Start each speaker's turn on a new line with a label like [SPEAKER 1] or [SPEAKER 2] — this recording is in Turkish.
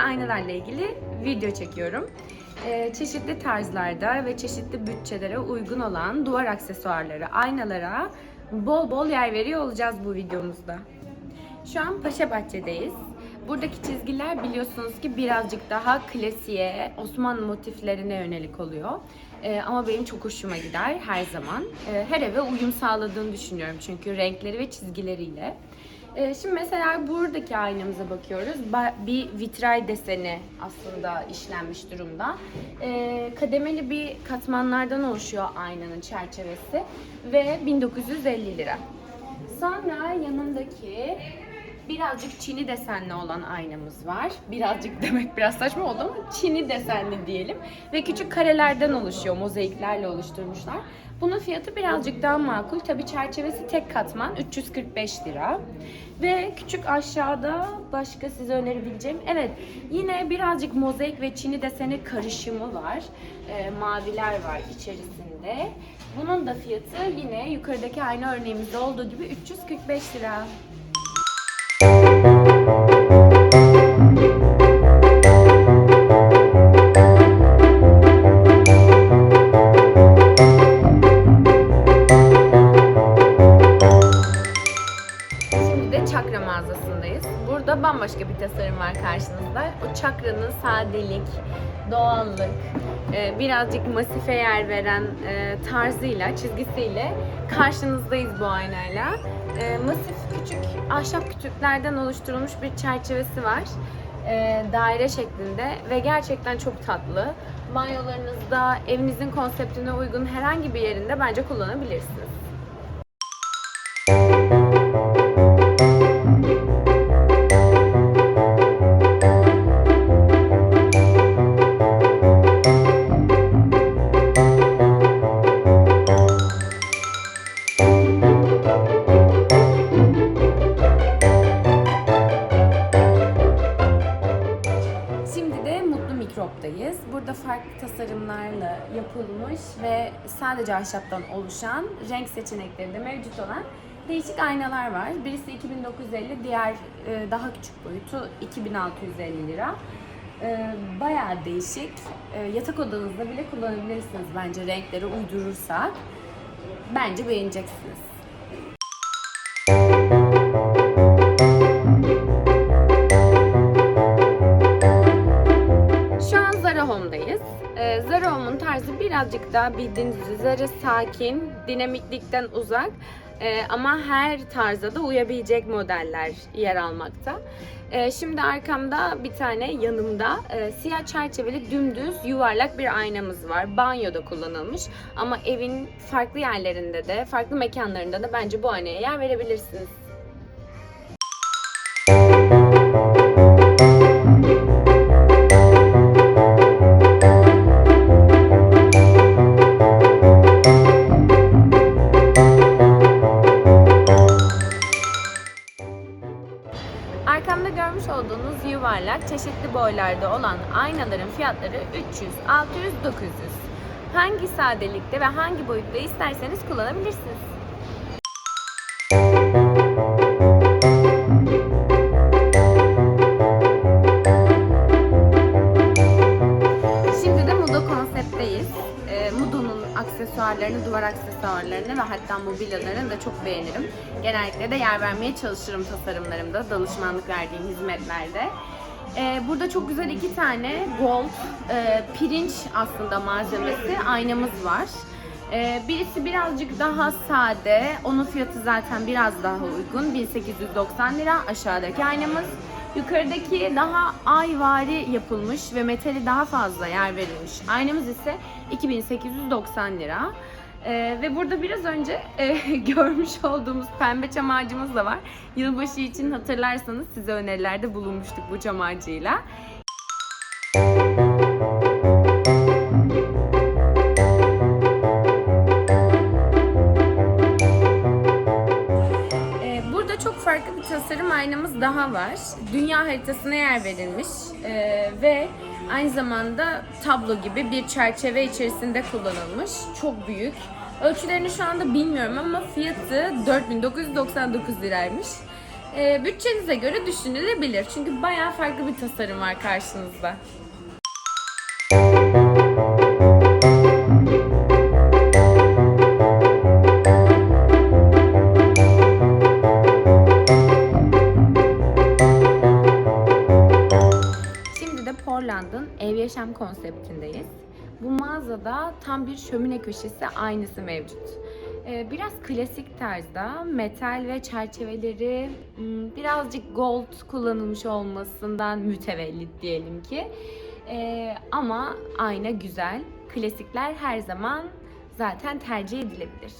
[SPEAKER 1] aynalarla ilgili video çekiyorum. Ee, çeşitli tarzlarda ve çeşitli bütçelere uygun olan duvar aksesuarları, aynalara bol bol yer veriyor olacağız bu videomuzda. Şu an Paşa Bahçe'deyiz. Buradaki çizgiler biliyorsunuz ki birazcık daha klasiğe, Osmanlı motiflerine yönelik oluyor. Ee, ama benim çok hoşuma gider her zaman. Ee, her eve uyum sağladığını düşünüyorum çünkü renkleri ve çizgileriyle. Ee, şimdi mesela buradaki aynamıza bakıyoruz. Ba- Bir vitray deseni aslında işlenmiş durumda. Ee, kademeli bir katmanlardan oluşuyor aynanın çerçevesi ve 1950 lira. Sonra yanındaki birazcık çini desenli olan aynamız var. Birazcık demek biraz saçma oldu ama çini desenli diyelim. Ve küçük karelerden oluşuyor, mozaiklerle oluşturmuşlar. Bunun fiyatı birazcık daha makul. Tabi çerçevesi tek katman 345 lira. Ve küçük aşağıda başka size önerebileceğim. Evet yine birazcık mozaik ve çini deseni karışımı var. Ee, maviler var içerisinde. Bunun da fiyatı yine yukarıdaki aynı örneğimizde olduğu gibi 345 lira. Şimdi bambaşka bir tasarım var karşınızda. O çakranın sadelik, doğallık, e, birazcık masife yer veren e, tarzıyla, çizgisiyle karşınızdayız bu aynayla. E, Masif küçük ahşap kütüklerden oluşturulmuş bir çerçevesi var. Daire şeklinde ve gerçekten çok tatlı. Banyolarınızda, evinizin konseptine uygun herhangi bir yerinde bence kullanabilirsiniz. Farklı tasarımlarla yapılmış ve sadece ahşaptan oluşan renk seçenekleri de mevcut olan değişik aynalar var. Birisi 2950, diğer e, daha küçük boyutu 2650 lira. E, Bayağı değişik. E, Yatak odanızda bile kullanabilirsiniz bence renkleri uydurursak. Bence beğeneceksiniz. Birazcık daha bildiğiniz üzere sakin, dinamiklikten uzak Ee, ama her tarza da uyabilecek modeller yer almakta. Ee, şimdi arkamda bir tane yanımda e, siyah çerçeveli dümdüz yuvarlak bir aynamız var. Banyoda kullanılmış ama evin farklı yerlerinde de, farklı mekanlarında da bence bu aynaya yer verebilirsiniz. Arkamda görmüş olduğunuz yuvarlak çeşitli boylarda olan aynaların fiyatları 300, 600, 900. Hangi sadelikte ve hangi boyutta isterseniz kullanabilirsiniz. Aksesuarlarını, duvar aksesuarlarını ve hatta mobilyalarını da çok beğenirim. Genellikle de yer vermeye çalışırım tasarımlarımda, danışmanlık verdiğim hizmetlerde. Ee, burada çok güzel iki tane gold, e, pirinç aslında malzemesi aynamız var. Ee, birisi birazcık daha sade, onun fiyatı zaten biraz daha uygun, 1890 lira aşağıdaki aynamız. Yukarıdaki daha ayvari yapılmış ve metali daha fazla yer verilmiş. Aynamız ise 2890 lira. Ee, ve burada biraz önce e, görmüş olduğumuz pembe çam da var. Yılbaşı için hatırlarsanız size önerilerde bulunmuştuk bu çam ağacıyla. Tasarım aynamız daha var. Dünya haritasına yer verilmiş ee, ve aynı zamanda tablo gibi bir çerçeve içerisinde kullanılmış. Çok büyük. Ölçülerini şu anda bilmiyorum ama fiyatı 4999 liraymış. Ee, bütçenize göre düşünülebilir. Çünkü bayağı farklı bir tasarım var karşınızda. Bu mağazada tam bir şömine köşesi aynısı mevcut. Ee, Biraz klasik tarzda metal ve çerçeveleri hmm, birazcık gold kullanılmış olmasından mütevellit diyelim ki. Ee, ama ayna güzel. Klasikler her zaman zaten tercih edilebilir.